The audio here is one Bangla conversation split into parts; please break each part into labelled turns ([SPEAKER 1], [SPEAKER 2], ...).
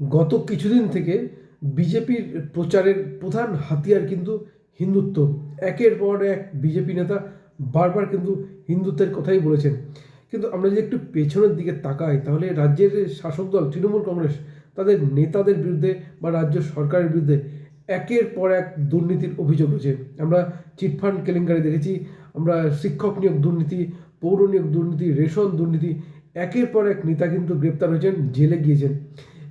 [SPEAKER 1] গত কিছুদিন থেকে বিজেপির প্রচারের প্রধান হাতিয়ার কিন্তু হিন্দুত্ব। একের পর এক বিজেপি নেতা বারবার কিন্তু হিন্দুত্বের কথাই বলেছেন। কিন্তু আমরা যদি একটু পেছনের দিকে তাকাই, তাহলে রাজ্যের শাসক দল, তৃণমূল কংগ্রেস, তাদের নেতাদের বিরুদ্ধে বা রাজ্য সরকারের বিরুদ্ধে একের পর এক দুর্নীতির অভিযোগ রয়েছে। আমরা চিটফান্ড কেলেঙ্কারি দেখেছি, আমরা শিক্ষক নিয়োগ দুর্নীতি, পৌর নিয়োগ দুর্নীতি, রেশন দুর্নীতি, একের পর এক নেতা কিন্তু গ্রেপ্তার হয়েছেন, জেলে গিয়েছেন।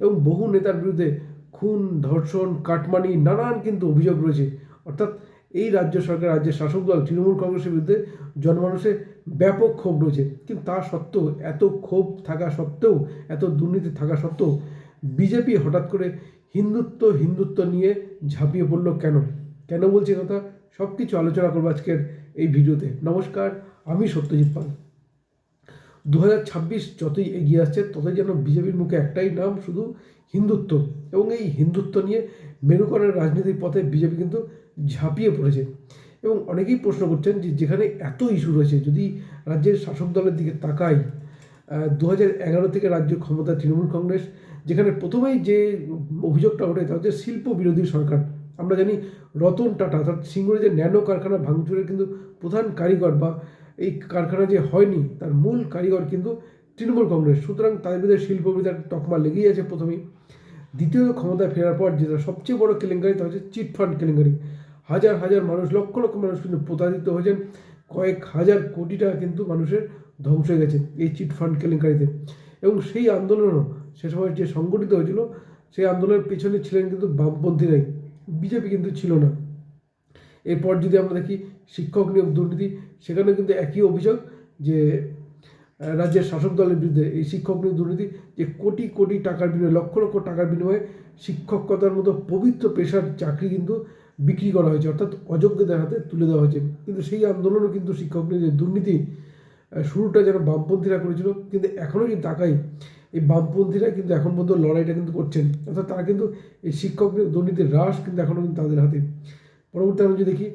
[SPEAKER 1] এবং বহু নেতার বিরুদ্ধে খুন, ধর্ষণ, কাটমানি, নানান কিন্তু অভিযোগ রয়েছে। অর্থাৎ এই রাজ্য সরকার, রাজ্যের শাসক দল, তৃণমূল কংগ্রেসের বিরুদ্ধে জনমানুষের ব্যাপক ক্ষোভ রয়েছে। কিন্তু তা সত্ত্বেও, এত ক্ষোভ থাকা সত্ত্বেও, এত দুর্নীতি থাকা সত্ত্বেও বিজেপি হঠাৎ করে হিন্দুত্ব হিন্দুত্ব নিয়ে ঝাঁপিয়ে পড়ল কেন? কেন বলছি কথা? সব কিছু আলোচনা করব আজকের এই ভিডিওতে। নমস্কার, আমি সত্যজিৎ পাল। দু হাজার ছাব্বিশ যতই এগিয়ে আসছে, ততই যেন বিজেপির মুখে একটাই নাম, শুধু হিন্দুত্ব। এবং এই হিন্দুত্ব নিয়ে মেরুকরণের রাজনীতির পথে বিজেপি কিন্তু ঝাঁপিয়ে পড়েছে। এবং অনেকেই প্রশ্ন করছেন যে যেখানে এত ইস্যু রয়েছে, যদি রাজ্যের শাসক দলের দিকে তাকাই দু হাজার এগারো থেকে রাজ্য ক্ষমতা তৃণমূল কংগ্রেস, যেখানে প্রথমেই যে অভিযোগটা ওঠে, তা হচ্ছে শিল্প বিরোধী সরকার। আমরা জানি রতন টাটা, অর্থাৎ সিঙ্গুরে যে ন্যানো কারখানা ভাঙচুরের কিন্তু প্রধান কারিগর বা এই কারখানা যে হয়নি, তার মূল কারিগর কিন্তু তৃণমূল কংগ্রেস। সুতরাং তাদের বিরুদ্ধে শিল্প বিরোধী তকমা লেগেই আছে প্রথমেই। দ্বিতীয় ক্ষমতায় ফেরার পর যেটা সবচেয়ে বড় কেলেঙ্কারি, তা হচ্ছে চিটফান্ড কেলেঙ্কারি। হাজার হাজার মানুষ, লক্ষ লক্ষ মানুষ কিন্তু প্রতারিত হয়েছেন। কয়েক হাজার কোটি টাকা কিন্তু মানুষের ধ্বংস হয়ে গেছে এই চিটফান্ড কেলেঙ্কারিতে। এবং সেই আন্দোলনও সে সময় যে সংগঠিত হয়েছিল, সেই আন্দোলনের পেছনে ছিলেন কিন্তু বামপন্থীরাই। বিজেপি কিন্তু ছিল না। এরপর যদি আমরা দেখি শিক্ষক নিয়োগ দুর্নীতি সেখানে কিন্তু একই অভিযোগ যে রাজ্যের শাসক দলের বিরুদ্ধে এই শিক্ষক নিয়োগ দুর্নীতি যে কোটি কোটি টাকার বিনিময়ে, লক্ষ লক্ষ টাকার বিনিময়ে শিক্ষকতার মতো পবিত্র পেশার চাকরি কিন্তু বিক্রি করা হয়েছে, অর্থাৎ অযোগ্যদের হাতে তুলে দেওয়া হয়েছে। কিন্তু সেই আন্দোলনও কিন্তু শিক্ষক নিয়োগ যে দুর্নীতি শুরুটা যেন বামপন্থীরা করেছিল, কিন্তু এখনও যদি তাকাই, এই বামপন্থীরা কিন্তু এখন পর্যন্ত লড়াইটা কিন্তু করছেন। অর্থাৎ তারা কিন্তু এই শিক্ষক দুর্নীতির হ্রাস কিন্তু এখনও কিন্তু তাদের হাতে। পরবর্তী আমরা যদি দেখি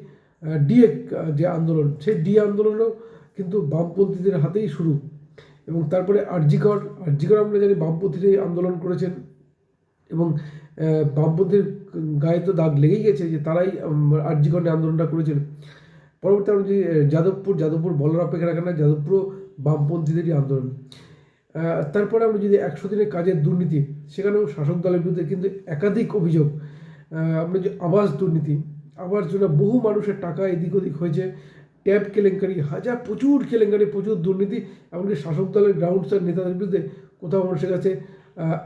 [SPEAKER 1] ডিএ যে আন্দোলন, সেই ডিএ আন্দোলনও কিন্তু বামপন্থীদের হাতেই শুরু। এবং তারপরে আরজিকর আরজিকর আমরা জানি বামপন্থীরাই আন্দোলন করেছেন। এবং বামপন্থীর গায়ে তো দাগ লেগেই গেছে যে তারাই আরজিকর নিয়ে আন্দোলনটা করেছেন। পরবর্তী আমরা যদি যাদবপুর যাদবপুর বলার অপেক্ষা না যাদবপুরও বামপন্থীদেরই আন্দোলন। তারপরে আমরা যদি একশো দিনের কাজের দুর্নীতি, সেখানেও শাসক দলের বিরুদ্ধে কিন্তু একাধিক অভিযোগ। আমরা যে আবাস দুর্নীতি আবাস জন্য বহু মানুষের টাকা এদিক ওদিক হয়েছে। ট্যাব কেলেঙ্কারি, হাজার, প্রচুর কেলেঙ্কারি, প্রচুর দুর্নীতি, এমনকি শাসক দলের গ্রাউন্ড স্টার নেতাদের বিরুদ্ধে কোথাও মানুষের কাছে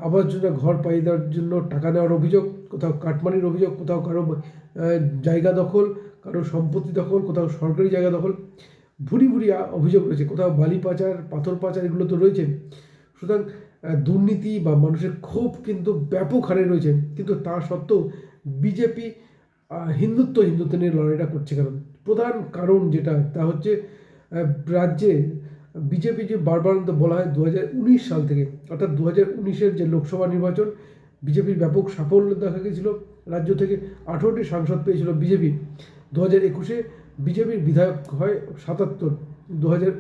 [SPEAKER 1] আবাস যোজনা ঘর পাইয়ে দেওয়ার জন্য টাকা নেওয়ার অভিযোগ, কোথাও কাটমানির অভিযোগ, কোথাও কারও জায়গা দখল, কারও সম্পত্তি দখল, কোথাও সরকারি জায়গা দখল, ভুরি ভুরি অভিযোগ রয়েছে। কোথাও বালি পাচার, পাথর পাচার এগুলো তো রয়েছে। সুতরাং দুর্নীতি বা মানুষের ক্ষোভ কিন্তু ব্যাপক হারে রয়েছে। কিন্তু তা সত্ত্বেও বিজেপি হিন্দুত্ব হিন্দুত্ব নিয়ে লড়াইটা করছে। কারণ প্রধান কারণ যেটা, তা হচ্ছে রাজ্যে বিজেপি যে বারবার বলা হয় দু হাজার উনিশ সাল থেকে, অর্থাৎ দু হাজার উনিশের যে লোকসভা নির্বাচন, বিজেপির ব্যাপক সাফল্য দেখা গেছিল। রাজ্য থেকে আঠেরোটি সাংসদ পেয়েছিল বিজেপি। দু হাজার একুশে বিজেপির বিধায়ক হয় সাতাত্তর। দু হাজার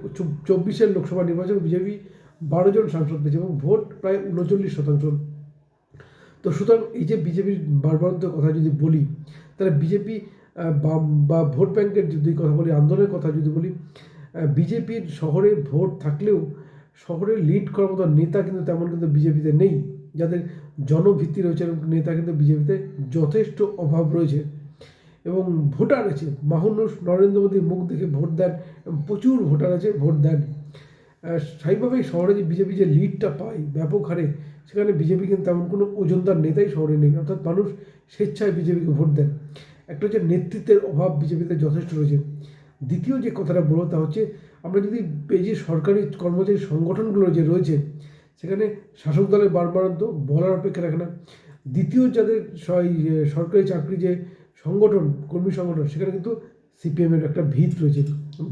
[SPEAKER 1] চব্বিশের লোকসভা নির্বাচন বিজেপি বারো জন সাংসদ পেয়েছে এবং ভোট প্রায় উনচল্লিশ শতাংশ। তো সুতরাং এই যে বিজেপির বারবারন্ত কথা যদি বলি তাহলে বিজেপি বা ভোট ব্যাংকের যদি কথা বলি, আন্দোলনের কথা যদি বলি বিজেপির শহরে ভোট থাকলেও শহরে লিড করার মতো নেতা কিন্তু তেমন কিন্তু বিজেপিতে নেই। যাদের জনভিত্তি রয়েছে এরকম নেতা কিন্তু বিজেপিতে যথেষ্ট অভাব রয়েছে। এবং ভোটার আছে মানুষ নরেন্দ্র মোদীর মুখ দেখে ভোট দেন, এবং প্রচুর ভোটার আছে, ভোট দেন। স্বাভাবিকভাবেই শহরে যে বিজেপি যে লিডটা পায়, ব্যাপক হারে সেখানে বিজেপি কিন্তু তেমন কোনো ওজনদার নেতাই শহরে নেই, অর্থাৎ মানুষ স্বেচ্ছায় বিজেপিকে ভোট দেন। একটা হচ্ছে নেতৃত্বের অভাব বিজেপিতে যথেষ্ট রয়েছে। দ্বিতীয় যে কথাটা বলো তা হচ্ছে, আমরা যদি এই যে সরকারি কর্মচারী সংগঠনগুলো যে রয়েছে, সেখানে শাসক দলের বারবারন্ত বলার অপেক্ষা রাখে না। দ্বিতীয় যাদের সরকারি চাকরি যে সংগঠন, কর্মী সংগঠন, সেখানে কিন্তু সিপিএমের একটা ভিত রয়েছে।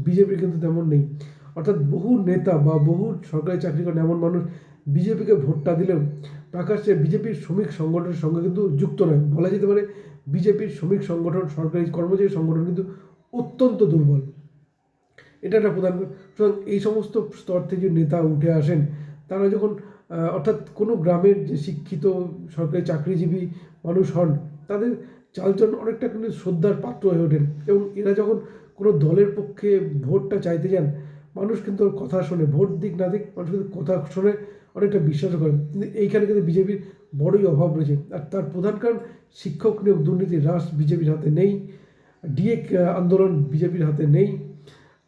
[SPEAKER 1] বিজেপির কিন্তু তেমন নেই। অর্থাৎ বহু নেতা বা বহু সরকারি চাকরি করেন এমন মানুষ বিজেপিকে ভোটটা দিলেও প্রকাশ্যে বিজেপির শ্রমিক সংগঠনের সঙ্গে কিন্তু যুক্ত নয়। বলা যেতে পারে বিজেপির শ্রমিক সংগঠন, সরকারি কর্মচারী সংগঠন কিন্তু অত্যন্ত দুর্বল। এটা একটা প্রধান সুতরাং এই সমস্ত স্তর থেকে যে নেতা উঠে আসেন, তারা যখন অর্থাৎ কোনো গ্রামের যে শিক্ষিত সরকারি চাকরিজীবী মানুষ হন, তাদের চালচলন অনেকটা কিন্তু শ্রদ্ধার পাত্র হয়ে ওঠেন এবং এরা যখন কোনো দলের পক্ষে ভোটটা চাইতে যান, মানুষ কিন্তু কথা শোনে। ভোট দিক না দিক মানুষ কিন্তু কথা শোনে। অনেকটা বিশ্বাস করেন। কিন্তু এইখানে কিন্তু বিজেপির বড়ই অভাব রয়েছে। আর তার প্রধান কারণ শিক্ষক নিয়োগ দুর্নীতির হ্রাস বিজেপির হাতে নেই। ডিএ আন্দোলন বিজেপির হাতে নেই।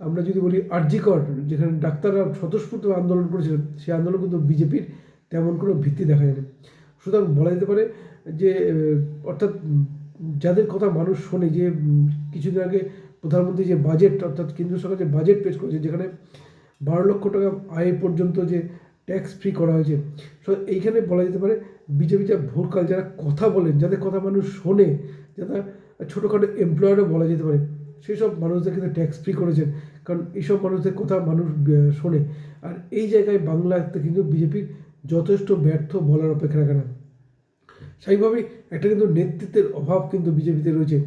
[SPEAKER 1] আমরা যদি বলি আরজিকর যেখানে ডাক্তাররা স্বতঃস্ফূর্ত আন্দোলন করেছিলেন, সেই আন্দোলন কিন্তু বিজেপির তেমন কোনো ভিত্তি দেখা যায়নি। সুতরাং বলা যেতে পারে যে অর্থাৎ যাদের কথা মানুষ শোনে যে কিছুদিন আগে প্রধানমন্ত্রী যে বাজেট, অর্থাৎ কেন্দ্র সরকার যে বাজেট পেশ করেছে, যেখানে বারো লক্ষ টাকা আয় পর্যন্ত যে ট্যাক্স ফ্রি করা হয়েছে। সো এইখানে বলা যেতে পারে বিজেপি যা ভোটকাল যারা কথা বলেন, যাদের কথা মানুষ শোনে, যারা ছোটোখাটো এমপ্লয়ারও বলা যেতে পারে সেই সব মানুষদের কিন্তু ট্যাক্স ফ্রি করেছেন, কারণ এইসব মানুষদের কথা মানুষ শোনে। আর এই জায়গায় বাংলাতে কিন্তু বিজেপির যথেষ্ট ব্যর্থ বলার অপেক্ষা রাখে না স্বাভাবিকভাবেই একটা কিন্তু নেতৃত্বের অভাব কিন্তু বিজেপিতে রয়েছে।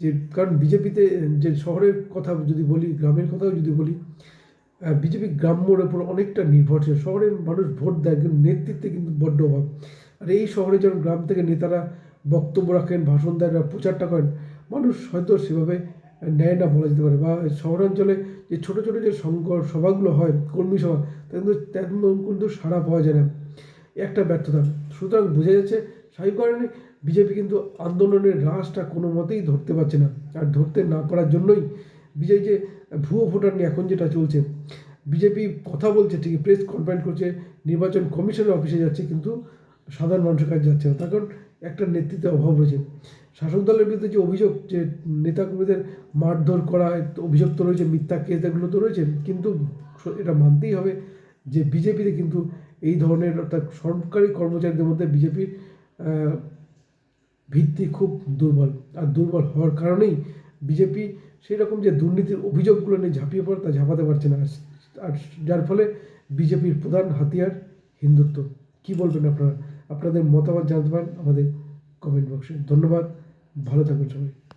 [SPEAKER 1] যে, কারণ বিজেপিতে যে শহরের কথা যদি বলি, গ্রামের কথাও যদি বলি বিজেপি গ্রাম্যর উপর অনেকটা নির্ভরশীল। শহরের মানুষ ভোট দেয়, কিন্তু নেতৃত্বে কিন্তু বড্ড অভাব। আর এই শহরে যখন গ্রাম থেকে নেতারা বক্তব্য রাখেন, ভাষণ দেন প্রচারটা করেন, মানুষ হয়তো সেভাবে নেয় না বলা যেতে পারে। বা শহরাঞ্চলে যে ছোটো ছোটো যে সংঘ সভাগুলো হয়, কর্মী সভা কিন্তু তেমন কিন্তু সাড়া পাওয়া যায় না। একটা ব্যর্থতা। সুতরাং বোঝা যাচ্ছে, স্বাভাবিক কারণে বিজেপি কিন্তু আন্দোলনের হ্রাসটা কোনো মতেই ধরতে পারছে না। আর ধরতে না পারার জন্যই বিজেপি যে ভুয়ো ভোটার নিয়ে এখন যেটা চলছে, বিজেপি কথা বলছে, ঠিকই প্রেস কনফারেন্স করছে, নির্বাচন কমিশনের অফিসে যাচ্ছে, কিন্তু সাধারণ মানুষের কাছে যাচ্ছে না। তার কারণ একটা নেতৃত্বের অভাব রয়েছে। শাসক দলের বিরুদ্ধে যে অভিযোগ যে নেতাকর্মীদের মারধর করা, অভিযোগ তো রয়েছে, মিথ্যা কেস এগুলো তো রয়েছে, কিন্তু এটা মানতেই হবে যে বিজেপিতে কিন্তু এই ধরনের অর্থাৎ সরকারি কর্মচারীদের মধ্যে বিজেপির ভিত্তি খুব দুর্বল। আর দুর্বল হওয়ার কারণেই বিজেপি সেই রকম যে দুর্নীতির অভিযোগগুলো নিয়ে ঝাঁপিয়ে পড়ে, তা ঝাঁপাতে পারছে না। আর যার ফলে বিজেপির প্রধান হাতিয়ার হিন্দুত্ব। কি বলবেন আপনারা? আপনাদের মতামত জানতে পারেন আমাদের কমেন্ট বক্সে ধন্যবাদ। ভালো থাকুন সবাই।